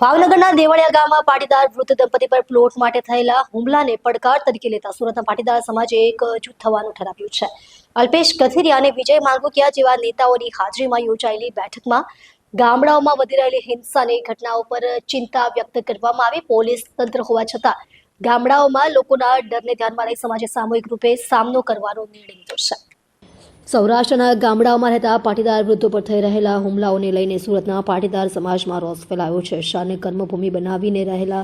ભાવનગરના દેવળિયા ગામમાં પાટીદાર વૃદ્ધ દંપતી પર પ્લોટ માટે થયેલા હુમલાને પડકાર તરીકે લેતા સુરતના પાટીદાર સમાજે એક જૂથ થવાનું ઠરાવ્યું છે. અલ્પેશ કથિરિયા અને વિજય માંગુકિયા જેવા નેતાઓની હાજરીમાં યોજાયેલી બેઠકમાં ગામડાઓમાં વધી રહેલી હિંસાની ઘટનાઓ પર ચિંતા વ્યક્ત કરવામાં આવી. પોલીસ તંત્ર હોવા છતાં ગામડાઓમાં લોકોના ડરને ધ્યાનમાં લઈ સમાજે સામૂહિક રૂપે સામનો કરવાનો નિર્ણય લીધો છે. સૌરાષ્ટ્રના ગામડાઓમાં રહેતા પાટીદાર વૃદ્ધો પર થઈ રહેલા હુમલાઓને લઈને સુરતના પાટીદાર સમાજમાં રોષ ફેલાયો છે. શાને કર્મભૂમિ બનાવીને રહેલા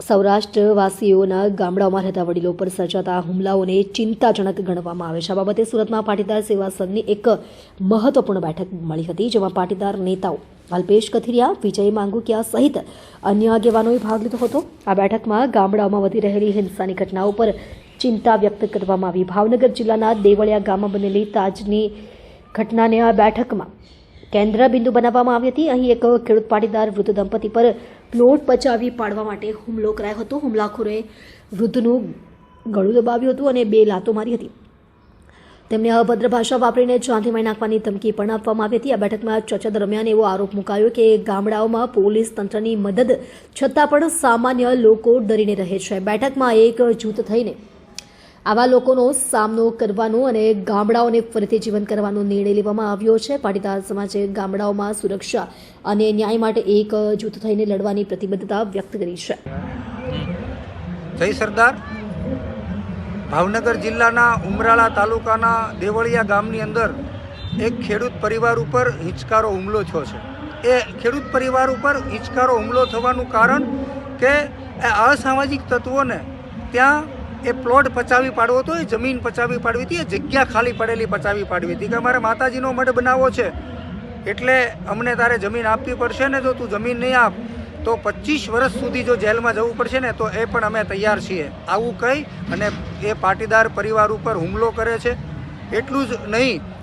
સૌરાષ્ટ્રવાસીઓના ગામડાઓમાં રહેતા વડીલો પર સર્જાતા હુમલાઓને ચિંતાજનક ગણવામાં આવે છે. આ બાબતે સુરતમાં પાટીદાર સેવા સંઘની એક મહત્વપૂર્ણ બેઠક મળી હતી, જેમાં પાટીદાર નેતાઓ અલ્પેશ કથિરિયા, વિજય માંગુકિયા સહિત અન્ય આગેવાનોએ ભાગ લીધો હતો. આ બેઠકમાં ગામડાઓમાં વધી રહેલી હિંસાની ઘટનાઓ પર ચિંતા વ્યક્ત કરવામાં આવી. ભાવનગર જિલ્લાના દેવળિયા ગામમાં બનેલી તાજની ઘટનાને આ બેઠકમાં કેન્દ્ર બિંદુ બનાવવામાં આવી હતી. અહીં એક ખેડૂત પાટીદાર વૃદ્ધ દંપતી પર પ્લોટ પચાવી પાડવા માટે હુમલો કરાયો હતો. હુમલાખોરે વૃદ્ધનું ગળું દબાવ્યું હતું અને બે લાતો મારી હતી. તેમને અભદ્ર ભાષા વાપરીને ચાંદીમાં નાખવાની ધમકી પણ આપવામાં આવી હતી. આ બેઠકમાં ચર્ચા દરમિયાન એવો આરોપ મુકાયો કે ગામડાઓમાં પોલીસ તંત્રની મદદ છતાં પણ સામાન્ય લોકો ડરીને રહે છે. બેઠકમાં એક જૂથ થઈને આવા લોકોનો સામનો કરવાનો અને ગામડાઓને ફરીથી જીવન કરવાનો નિર્ણય લેવામાં આવ્યો છે. પાટીદાર સમાજે ગામડાઓમાં સુરક્ષા અને ન્યાય માટે એક જૂથ થઈને લડવાની પ્રતિબદ્ધતા વ્યક્ત કરી છે. જય સરદાર. ભાવનગર જિલ્લાના ઉમરાળા તાલુકાના દેવળિયા ગામની અંદર એક ખેડૂત પરિવાર ઉપર હિંચકારો હુમલો થયો છે. એ ખેડૂત પરિવાર ઉપર હિંચકારો હુમલો થવાનું કારણ કે અસામાજિક તત્વોને ત્યાં એ પ્લોટ પચાવી પાડવો હતો એ જમીન પચાવી પાડવી હતી, એ જગ્યા ખાલી પડેલી પચાવી પાડવી હતી કે અમારે માતાજીનો મઢ બનાવવો છે. એટલે અમને તારે જમીન આપવી પડશે ને જો તું જમીન નહીં આપ, તો પચીસ વર્ષ સુધી જો જેલમાં જવું પડશે ને, તો એ પણ અમે તૈયાર છીએ. આવું કહી અને એ પાટીદાર પરિવાર ઉપર હુમલો કરે છે. એટલું જ નહીં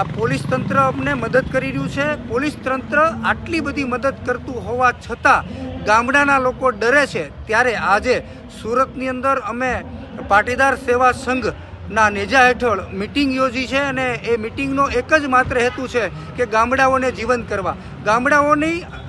આ પોલીસ તંત્ર અમને મદદ કરી રહ્યું છે. પોલીસ તંત્ર આટલી બધી મદદ કરતું હોવા છતાં ગામડાના લોકો ડરે છે. ત્યારે આજે સુરતની અંદર અમે પાટીદાર સેવા સંઘ ના નેજા હેઠળ મિટિંગ યોજી છે અને એ મિટિંગનો એક જ માત્ર હેતુ છે કે ગામડાઓને જીવંત કરવા. ગામડાઓની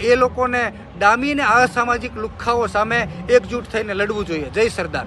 એ લોકોને ડામીને અસામાજિક લુખ્ખાઓ સામે એકજૂટ થઈને લડવું જોઈએ. જય સરદાર.